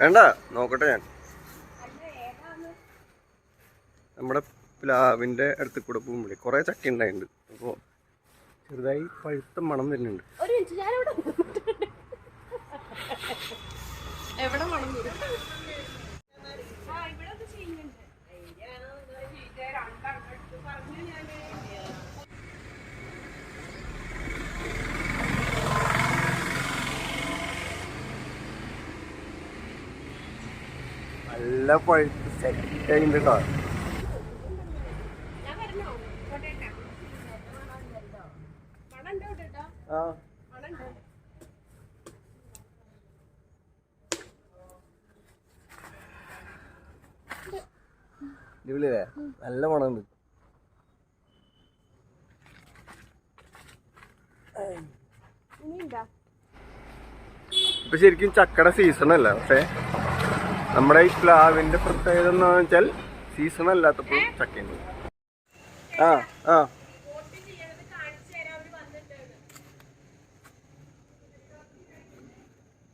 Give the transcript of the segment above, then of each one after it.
വേണ്ട നോക്കട്ടെ ഞാൻ. നമ്മുടെ പ്ലാവിന്റെ അടുത്ത് കൂടെ പോകുമ്പോൾ കുറേ ചക്ക ഉണ്ടായിട്ടുണ്ട്. അപ്പോൾ ചെറുതായി പഴുത്ത മണം വരുന്നുണ്ട്. എവിടെ എവിടെ മണം വരും നല്ല പഴുത്ത് സെറ്റ് ആയിട്ടുണ്ട് കേട്ടോ ആ. അടിപൊളിയല്ലേ? നല്ല മണമുണ്ട്. ഇപ്പൊ ശരിക്കും ചക്കട സീസൺ അല്ല? പക്ഷേ നമ്മുടെ ഈ പ്ലാവിന്റെ പ്രത്യേകത എന്ന് വെച്ചാൽ സീസൺ അല്ലാത്തപ്പോൾ ചക്കയുണ്ട് ആ ആ.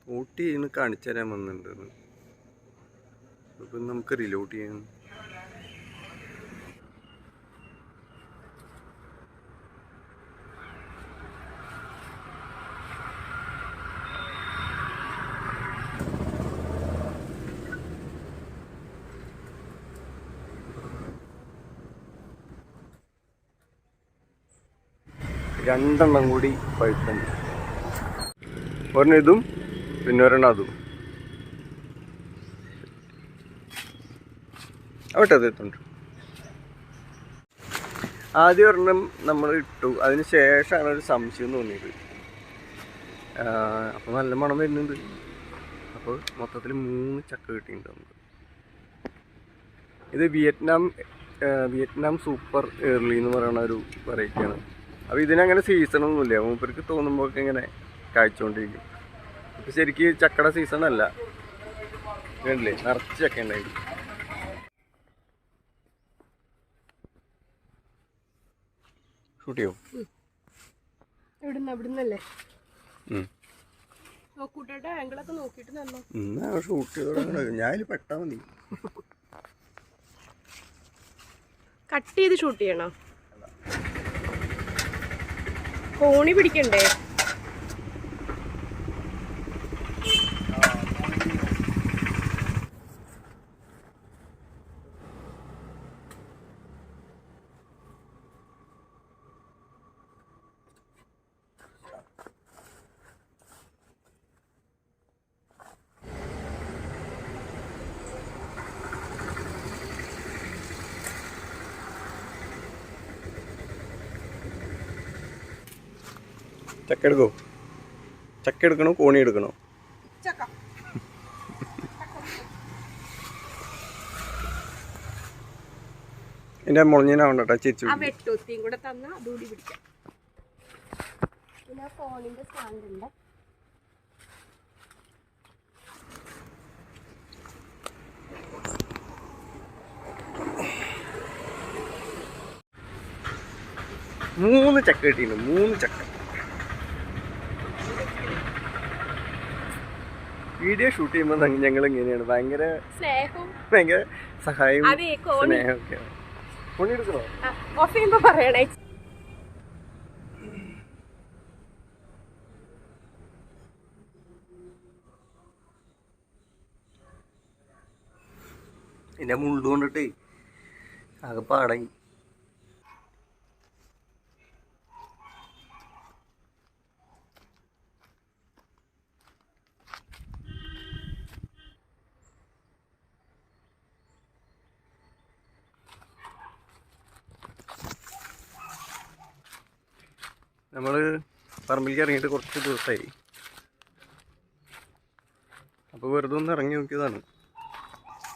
ഊട്ടി ചെയ്യുന്ന കാണിച്ചു തരാൻ വന്നിട്ടുണ്ട്. അപ്പം നമുക്ക് റിലോട്ട് ചെയ്യാൻ രണ്ടെണ്ണം കൂടി പഴുത്തുണ്ട് ഒരെണ്ണം ഇതും പിന്നെ ഒരെണ്ണം അതും. അവിടെ അതെത്തുണ്ട് ആദ്യ ഒരെണ്ണം നമ്മൾ ഇട്ടു. അതിന് ശേഷമാണ് ഒരു സംശയം തോന്നിയത്. അപ്പോൾ നല്ല മണം വരുന്നുണ്ട്. അപ്പോൾ മൊത്തത്തിൽ മൂന്ന് ചക്ക കിട്ടിയിട്ടുണ്ട് ഇത് വിയറ്റ്നാം വിയറ്റ്നാം സൂപ്പർ ഏർലി എന്ന് പറയുന്ന ഒരു വെറൈറ്റിയാണ് അപ്പോൾ ഇതിനങ്ങനെ സീസണൊന്നുമില്ല മൂപ്പർക്ക് തോന്നുമ്പോൾ ഇങ്ങനെ കായ്ച്ചുകൊണ്ടിരിക്കും ഇപ്പം ശരിക്ക് ചക്കട സീസൺ അല്ല. കണ്ടില്ലേ? നിറച്ച് ചക്ക ഉണ്ടായി ഷൂട്ട് ചെയ്യോ? നോക്കൂട്ടെ ആംഗിളൊക്കെ നോക്കിയിട്ട് തന്നോ? എന്നാ ഷൂട്ട് ചെയ്തോടെ ഞാൻ മതി. കട്ട് ചെയ്ത് ഷൂട്ട് ചെയ്യണോ? കോണി പിടിക്കണ്ടേ? ചക്ക. എടുക്കോ ചക്ക എടുക്കണോ കോണി എടുക്കണോ എന്റെ എന്റെ ചേച്ചി മൂന്ന് ചക്ക കിട്ടിയിട്ടുണ്ട് മൂന്ന് ചക്ക. വീഡിയോ ഷൂട്ട് ചെയ്യുമ്പോൾ ഞങ്ങൾ ഇങ്ങനെയാണ് ഭയങ്കര സ്നേഹവും ഭയങ്കര സഹായവും സ്നേഹവും എന്നെ സ്നേഹമൊക്കെ. ഓഫ് പറയണേ. എന്റെ മുള്ളു കൊണ്ടിട്ടേ ആകെ പാടായി. നമ്മൾ പറമ്പിലേക്ക് ഇറങ്ങിയിട്ട് കുറച്ച് ദിവസമായി അപ്പോൾ വെറുതെ ഒന്ന് ഇറങ്ങി നോക്കിയതാണ്.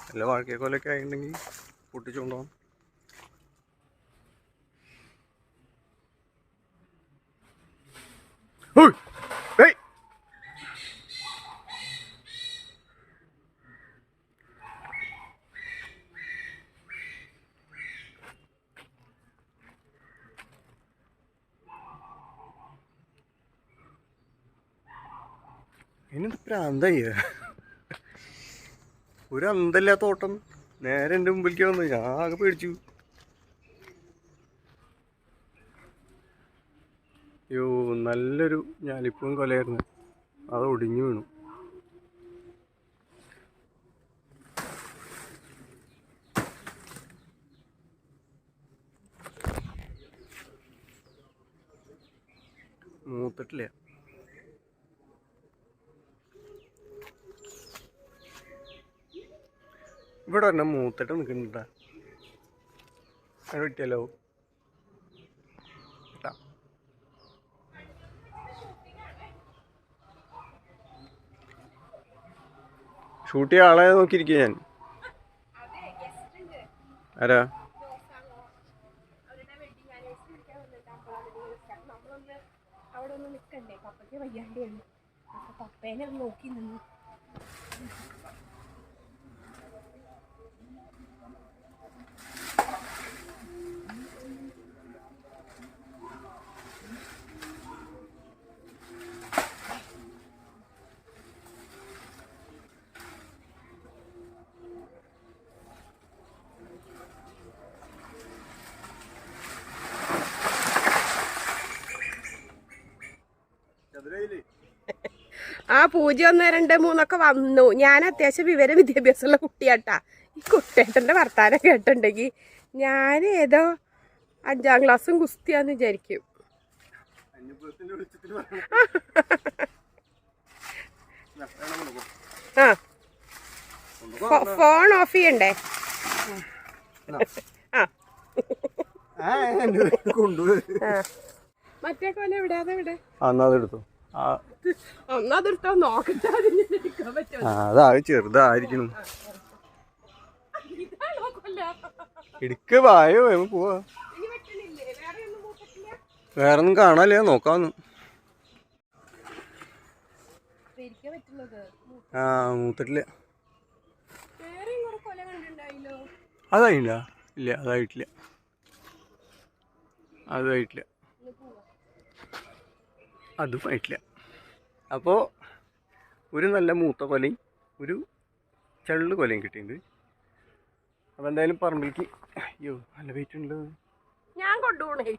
നല്ല വാഴക്കേക്കോലൊക്കെ ആയിട്ടുണ്ടെങ്കിൽ പൊട്ടിച്ചുകൊണ്ടുപോകാം ഹുയ്! ഇതിനെന്ത് പ്രാന്തായി? ഒരു അന്തല്ലാത്ത തോട്ടം. നേരെ എന്റെ മുമ്പിലേക്ക് വന്നു ഞാൻ ആകെ പേടിച്ചു. അയ്യോ നല്ലൊരു ഞാലിപ്പൂവും കൊലയായിരുന്നു. അത് ഒടിഞ്ഞു വീണു. മൂത്തിട്ടില്ല. ഇവിടെ തന്നെ മൂത്തിട്ട് നിൽക്കുന്നുണ്ടാ അത് കിട്ടിയല്ലോ കിട്ടാം ഷൂട്ട് ചെയ്യാൻ ആളെ നോക്കിയിരിക്കുക ഞാൻ. ആരാ? അവിടെ ഒന്ന് പപ്പേനെ നോക്കി നിന്നു. ആ പൂജ്യം ഒന്ന് രണ്ട് മൂന്നൊക്കെ വന്നു. ഞാൻ അത്യാവശ്യം വിവര വിദ്യാഭ്യാസമുള്ള കുട്ടിയാട്ടാ. ഈ കുട്ടേട്ടന്റെ വർത്താനം കേട്ടിട്ടുണ്ടെങ്കിൽ ഞാൻ ഏതോ അഞ്ചാം ക്ലാസ്സും കുസ്തിയാന്ന് വിചാരിക്കും. ആ. ഫോൺ ഓഫ് ചെയ്യണ്ടേ? ആ. മറ്റേ കൊല എവിടെ അതെവിടെ എന്നാ അതെടുത്തു. ആ. ഒന്നതെടുത്തോ നോക്കട്ടെ. അതാകെ ചെറുതായിരിക്കണം. ഇടുക്ക് വായോ വേഗം പോവാ. വേറെ ഒന്നും കാണാല്ലേ നോക്കാന്ന്. ആ മൂത്തിട്ടില്ല. അതായില്ല. ഇല്ല അതായിട്ടില്ല. അതായിട്ടില്ല. അതും ആയിട്ടില്ല അപ്പോൾ ഒരു നല്ല മൂത്ത കൊലയും ഒരു ചള്ളു കൊലയും കിട്ടിയിട്ടുണ്ട്. അപ്പോൾ എന്തായാലും പറമ്പിലേക്ക് അയ്യോ നല്ല വെയിറ്റ് ഉണ്ട് ഞാൻ കൊണ്ടുപോകണേ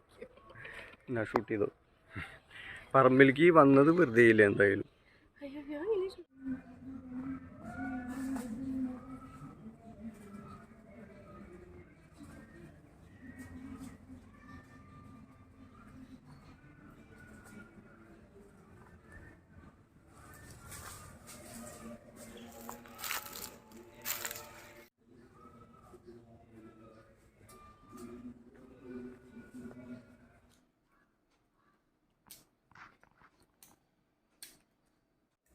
എന്നാ ഷൂട്ട് ചെയ്തോ. പറമ്പിലേക്ക് വന്നത് വെറുതെ ഇല്ല എന്തായാലും.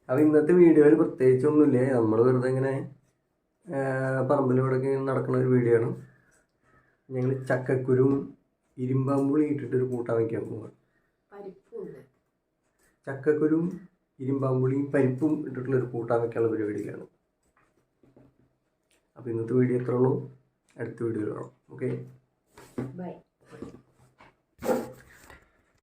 അപ്പോൾ ഇന്നത്തെ വീഡിയോയിൽ പ്രത്യേകിച്ചൊന്നുമില്ല. നമ്മൾ വെറുതെ ഇങ്ങനെ പറമ്പിലൂടെ നടക്കുന്ന ഒരു വീഡിയോ ആണ്. ഞങ്ങൾ ചക്കക്കുരും ഇരുമ്പാമ്പുളി ഇട്ടിട്ടൊരു കൂട്ടാൻ വയ്ക്കാൻ പോവാണ്. ചക്കക്കുരും ഇരുമ്പാമ്പുളിയും പരിപ്പും ഇട്ടിട്ടുള്ള ഇട്ടിട്ടുള്ളൊരു കൂട്ടാൻ വയ്ക്കാനുള്ള പരിപാടിയിലാണ്. അപ്പോൾ ഇന്നത്തെ വീഡിയോ എത്ര ഉള്ളൂ. അടുത്ത വീഡിയോ കാണാം. Okay bye